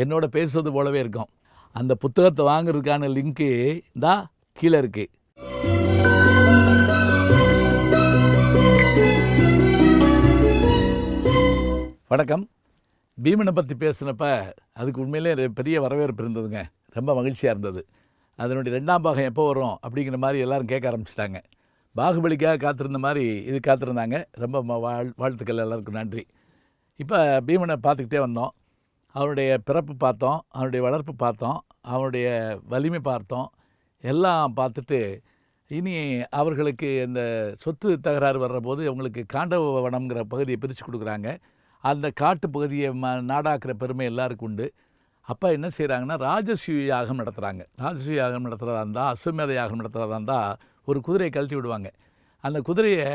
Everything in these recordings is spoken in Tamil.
என்னோட பேசுவது போலவே இருக்கும். அந்த புத்தகத்தை வாங்குறதுக்கான லிங்க்கு இந்தா கீழே இருக்குது வணக்கம். பீமனை பற்றி பேசினப்ப அதுக்கு உண்மையிலே பெரிய வரவேற்பு இருந்ததுங்க. ரொம்ப மகிழ்ச்சியாக இருந்தது. அதனுடைய ரெண்டாம் பாகம் எப்போ வரும் அப்படிங்கிற மாதிரி எல்லோரும் கேட்க ஆரம்பிச்சிட்டாங்க. பாகுபலிக்காக காத்திருந்த மாதிரி இது காத்திருந்தாங்க. ரொம்ப வாழ் வாழ்த்துக்கள் எல்லாருக்கும் நன்றி. இப்போ பீமனை பார்த்துக்கிட்டே வந்தோம். அவனுடைய பிறப்பு பார்த்தோம் அவனுடைய வளர்ப்பு பார்த்தோம் அவனுடைய வலிமை பார்த்தோம் எல்லாம் பார்த்துட்டு இனி அவர்களுக்கு இந்த சொத்து தகராறு வர்ற போது அவங்களுக்கு காண்டவ வனம்ங்கிற பகுதியை பிரித்து கொடுக்குறாங்க. அந்த காட்டு பகுதியை ம நாடாக்குற பெருமை எல்லாருக்கும் உண்டு. அப்போ என்ன செய்கிறாங்கன்னா ராஜசூய யாகம் நடத்துகிறாங்க ராஜசூய யாகம் நடத்துகிறதா இருந்தால் அஸ்வமேத யாகம் நடத்துகிறதா இருந்தால் ஒரு குதிரையை கழட்டி விடுவாங்க. அந்த குதிரையை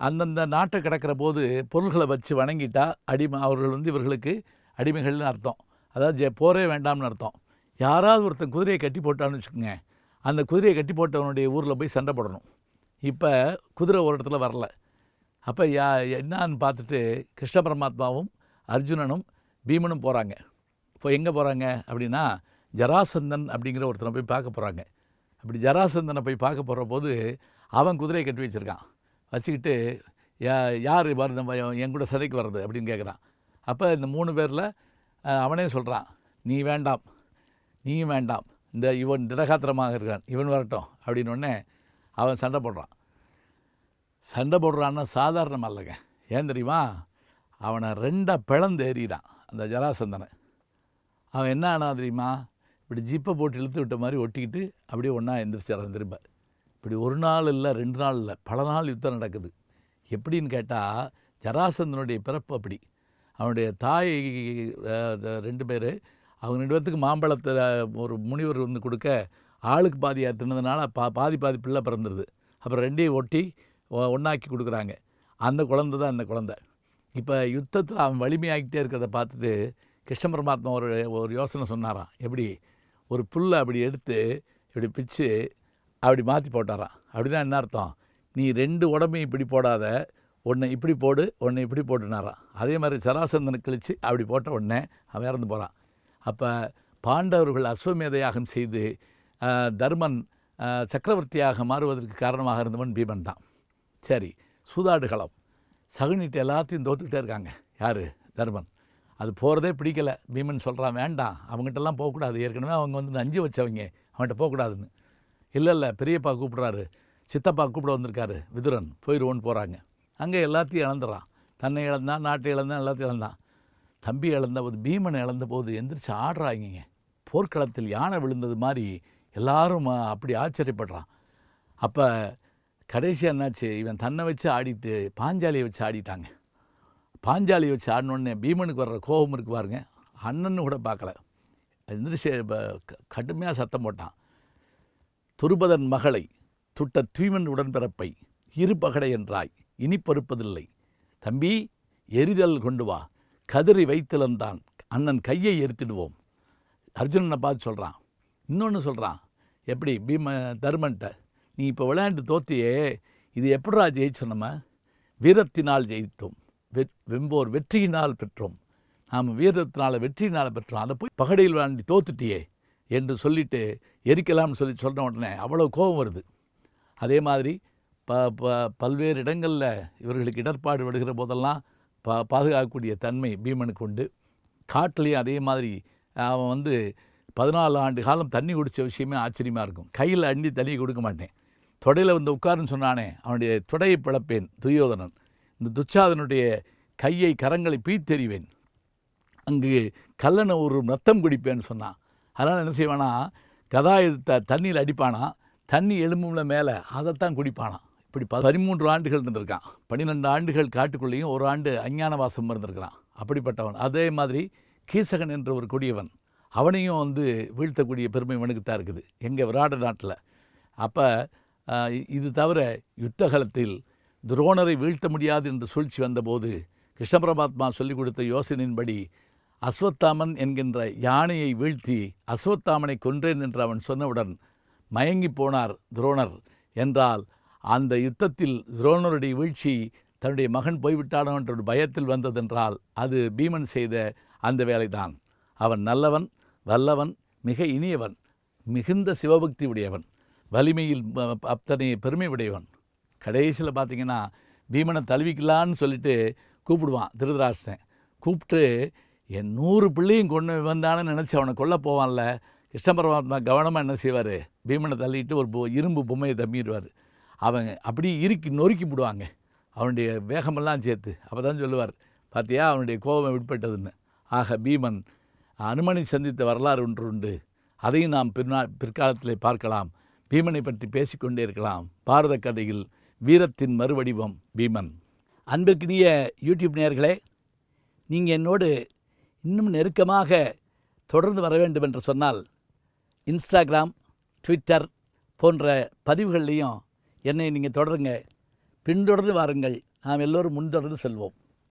அந்தந்த நாட்டை கிடக்கிற போது பொருள்களை வச்சு வணங்கிட்டா அடிமை அவர்கள் வந்து இவர்களுக்கு அடிமைகள்னு அர்த்தம். அதாவது ஜெ- போரே வேண்டாம்னு அர்த்தம். யாராவது ஒருத்தன் குதிரையை கட்டி போட்டான்னு வச்சுக்கோங்க. அந்த குதிரையை கட்டி போட்டவனுடைய ஊரில் போய் சண்டை போடணும். இப்போ குதிரை ஒரு இடத்துல வரல. அப்போ யா என்னான்னு பார்த்துட்டு கிருஷ்ண பரமாத்மாவும் அர்ஜுனனும் பீமனும் போகிறாங்க இப்போ எங்கே போகிறாங்க அப்படின்னா ஜராசந்தன் அப்படிங்கிற ஒருத்தனை போய் பார்க்க போகிறாங்க அப்படி ஜராசந்தனை போய் பார்க்க போகிற போது அவன் குதிரையை கட்டி வச்சுருக்கான். வச்சுக்கிட்டு யா யார் வருது என் கூட சதைக்கு வர்றது அப்படின்னு கேட்குறான் அப்போ இந்த மூணு பேரில் அவனே சொல்கிறான் நீ வேண்டாம் நீயும் வேண்டாம். இந்த இவன் திடகாத்திரமாக இருக்கான் இவன் வரட்டும். அப்படின்னு உடனே அவன் சண்டை போடுறான். சண்டை போடுறான்னா சாதாரணம் அல்லங்க. ஏன் தெரியுமா? அவனை ரெண்டாக பிளந்து அந்த ஜராசந்தனை அவன் என்ன ஆனா தெரியுமா? இப்படி ஜிப்பை போட்டு இழுத்து விட்ட மாதிரி ஒட்டிக்கிட்டு அப்படியே ஒன்றா எந்திரிச்சிடறான் திரும்ப. இப்படி ஒரு நாள் இல்லை ரெண்டு நாள் இல்லை பல நாள் யுத்தம் நடக்குது. எப்படின்னு கேட்டால் ஜராசந்தனுடைய பிறப்பு அப்படி. அவனுடைய தாய் ரெண்டு பேர் அவங்க ரெண்டு பேர்த்துக்கு மாம்பழத்தில் ஒரு முனிவர் வந்து கொடுக்க ஆளுக்கு பாதியாக தின்னதுனால பா பாதி பாதி பிள்ளை பிறந்துருது. அப்புறம் ரெண்டையும் ஒட்டி ஒ- கொடுக்குறாங்க. அந்த குழந்த தான் அந்த குழந்த. இப்போ யுத்தத்தில் அவன் வலிமையாகிட்டே இருக்கிறத பார்த்துட்டு கிருஷ்ண பரமாத்மா ஒரு ஒரு யோசனை சொன்னாராம். எப்படி? ஒரு புல்லை அப்படி எடுத்து இப்படி பிச்சு அப்படி மாற்றி போட்டாராம். அப்படின்னா என்ன அர்த்தம்? நீ ரெண்டு உடம்பையும் இப்படி போடாத ஒன்று இப்படி போடு ஒன்று இப்படி போட்டுனாரான் அதே மாதிரி சராசந்தனை கழித்து அப்படி போட்ட உடனே அவன் இறந்து போகிறான் அப்போ பாண்டவர்கள் அஸ்வமேத யாகம் செய்து தர்மன் சக்கரவர்த்தியாக மாறுவதற்கு காரணமாக இருந்தவன் பீமன் தான். சரி சூதாடுகளம் சகுனிட்டு எல்லாத்தையும் தோத்துக்கிட்டே இருக்காங்க. யார்? தர்மன். அது போகிறதே பிடிக்கலை. பீமன் சொல்கிறான் வேண்டாம் அவங்ககிட்டலாம் போகக்கூடாது. ஏற்கனவே அவங்க வந்து நஞ்சு வச்சவங்க. அவன்கிட்ட போகக்கூடாதுன்னு. இல்லை இல்லை பெரியப்பா கூப்பிட்றாரு. சித்தப்பா கூப்பிட வந்திருக்காரு. விதுரன் போயிடுவோன்னு போகிறாங்க அங்கே எல்லாத்தையும் இழந்துறான். தன்னை இழந்தான் நாட்டை இழந்தான் எல்லாத்தையும் இழந்தான். தம்பி இழந்த போது பீமனை இழந்த போது எந்திரிச்சு ஆடுறாங்க போர்க்களத்தில் யானை விழுந்தது மாதிரி எல்லாரும் அப்படி ஆச்சரியப்படுறான். அப்போ கடைசியாக என்னாச்சு? இவன் தன்னை வச்சு ஆடிட்டு பாஞ்சாலியை வச்சு ஆடிட்டாங்க. பாஞ்சாலியை வச்சு ஆடினோடனே பீமனுக்கு வர்ற கோபம் இருக்கு பாருங்க. அண்ணன்னு கூட பார்க்கல. எந்திரிச்சு கடுமையாக சத்தம் போட்டான். துருபதன் மகளை துட்ட தூய்மன் உடன்பிறப்பை இரு பகடை என்றாய். இனிப்பறுப்பதில்லை தம்பி எரிதல் கொண்டு வா. கதிரை வைத்திலந்தான். அண்ணன் கையை எரித்திடுவோம். அர்ஜுனனை பார்த்து சொல்கிறான் இன்னொன்று சொல்கிறான் எப்படி பீம தர்மன்ட்ட? நீ இப்போ விளையாண்டு தோத்தியே இது எப்படா ஜெயிச்சோம் நம்ம? வீரத்தினால் ஜெயித்தோம். வெ- வெம்போர் வெற்றியினால் பெற்றோம். நாம் வீரத்தினால் வெற்றியினால் பெற்றோம். அதை போய் பகடையில் விளையாண்டு தோத்துட்டியே என்று சொல்லிட்டு எரிக்கலாம்னு சொல்லி சொன்ன உடனே அவ்வளோ கோபம் வருது. அதே மாதிரி ப ப பல்வேறு இடங்களில் இவர்களுக்கு இடர்பாடு விடுகிற போதெல்லாம் பா பாதுகாக்கக்கூடிய தன்மை பீமனுக்கு உண்டு. காட்டிலையும் அதே மாதிரி அவன் வந்து பதினாலு ஆண்டு காலம் தண்ணி குடித்த விஷயமே ஆச்சரியமாக இருக்கும். கையில் அண்டி தண்ணி கொடுக்க மாட்டேன். தொடையில் வந்து உட்காருன்னு சொன்னானே அவனுடைய தொடையை பிளப்பேன் துரியோதனன். இந்த துச்சாதனுடைய கையை கரங்களை பீத்தெறிவேன். அங்கு கல்லனை ஒரு ரத்தம் குடிப்பேன்னு சொன்னான். அதனால் என்ன செய்வானா கதா தண்ணியில் அடிப்பானா தண்ணி எலும்புல மேலே அதைத்தான் குடிப்பானான் இப்படி ப பதிமூன்று ஆண்டுகள் இருந்திருக்கான். பன்னிரெண்டு ஆண்டுகள் காட்டுக்குள்ளேயும் ஒரு ஆண்டு அஞ்ஞான வாசம் இருந்திருக்கிறான். அப்படிப்பட்டவன். அதே மாதிரி கீசகன் என்ற ஒரு கொடியவன். அவனையும் வந்து வீழ்த்தக்கூடிய பெருமை இவனுக்கு தான் இருக்குது. எங்கள் விராட நாட்டில். அப்போ இது தவிர யுத்த காலத்தில் துரோணரை வீழ்த்த முடியாது என்று சூழ்ச்சி வந்தபோது கிருஷ்ண பரமாத்மா சொல்லிக் கொடுத்த யோசனையின்படி அஸ்வத்தாமன் என்கின்ற யானையை வீழ்த்தி அஸ்வத்தாமனை கொன்றேன் என்று அவன் சொன்னவுடன் மயங்கி போனார் துரோணர். என்றால் அந்த யுத்தத்தில் துரோணருடைய வீழ்ச்சி தன்னுடைய மகன் போய்விட்டானோ என்ற ஒரு பயத்தில் வந்ததென்றால் அது பீமன் செய்த அந்த வேலைதான். அவன் நல்லவன் வல்லவன் மிக இனியவன் மிகுந்த சிவபக்தி உடையவன் வலிமையில் அத்தனை பெருமை உடையவன். கடைசியில் பார்த்தீங்கன்னா பீமனை தழுவிக்கலான்னு சொல்லிட்டு கூப்பிடுவான் திருதராஷ்டன் கூப்பிட்டு என் நூறு பிள்ளையும் கொண்டு வந்தானு நினச்சி அவனை கொல்ல போவான்ல. கிருஷ்ண பரமாத்மா கவனமாக என்ன செய்வார்? பீமனை தள்ளிட்டு ஒரு பொ- இரும்பு பொம்மையை தம்பிடுவார். அவங்க அப்படியே இறுக்கி நொறுக்கி விடுவாங்க அவனுடைய வேகமெல்லாம் சேர்த்து. அப்போ தான் சொல்லுவார் பார்த்தியா அவனுடைய கோபம் வெளிப்பட்டதுன்னு ஆக பீமன் அனுமனை சந்தித்த வரலாறு ஒன்று உண்டு. அதையும் நாம் பின்னா பிற்காலத்தில் பார்க்கலாம். பீமனை பற்றி பேசிக்கொண்டே இருக்கலாம். பாரத கதையில் வீரத்தின் மறுவடிவம் பீமன். அன்பிற்கினிய யூடியூப் நேயர்களே நீங்கள் என்னோடு இன்னும் நெருக்கமாக தொடர்ந்து வர வேண்டும் என்று சொன்னால் இன்ஸ்டாகிராம் ட்விட்டர் போன்ற பதிவுகள்லையும் என்னை நீங்கள் தொடருங்க. பின்தொடர்ந்து வாருங்கள். நாம் எல்லோரும் முன்தொடர்ந்து செல்வோம்.